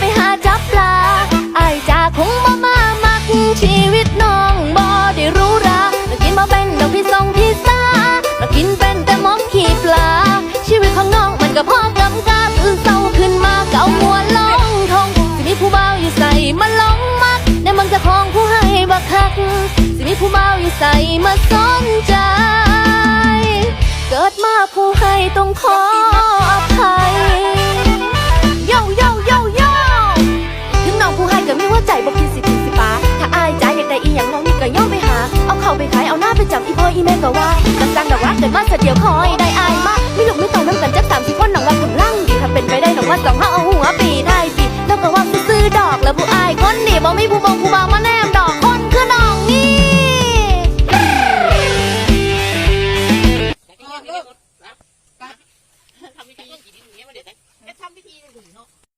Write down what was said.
ไปหาจับปลาไอจ่าคงบ่มามักชีวิตน้องบอได้รู้รัมากินมาเป็นดอกพี่ทรงพิซ่ามากินเป็นแต่มองขี้ปลา ชีวิตของน้องมันก็พอกำกับอื่เศร้าขึ้นมาเก่าหัวลงทองสิมีผู้เบาอยู่ใส่มาลงมักในมังจะคองผู้ให้บักคักสิมีผู้เบาอยู่ใส่มาสนใจ เกิดมาผู้ให้ต้องขอาใจบอกคิดสิถึงสิป้าถ้าอายจ้าอยากได้อีหยังน้องนี่ก็ย่องไปหา เอาเข้าไปขายเอาหน้าไปจับอีพ่ออีแม่ก็ว่าก็ซังดอกว่าเกิดมาเสียดียวคอยได้อายมากไม่หลูกไม่ต้องน้ำกันจักสามสิบคนหนองว่าผมลั่งถ้าเป็นไปได้หนองว่าสองห้าเอาหัวปีได้ปีแล้วก็ว่าซื้อดอกแล้วผู้อายคนนี่บอกไม่ผู้บงผู้บ่ามาแนมดอกคนคือน้องนี่ทำพิธีอย่นี้มาเดี๋ยวจะทำพิธีหนึ่งเนาะ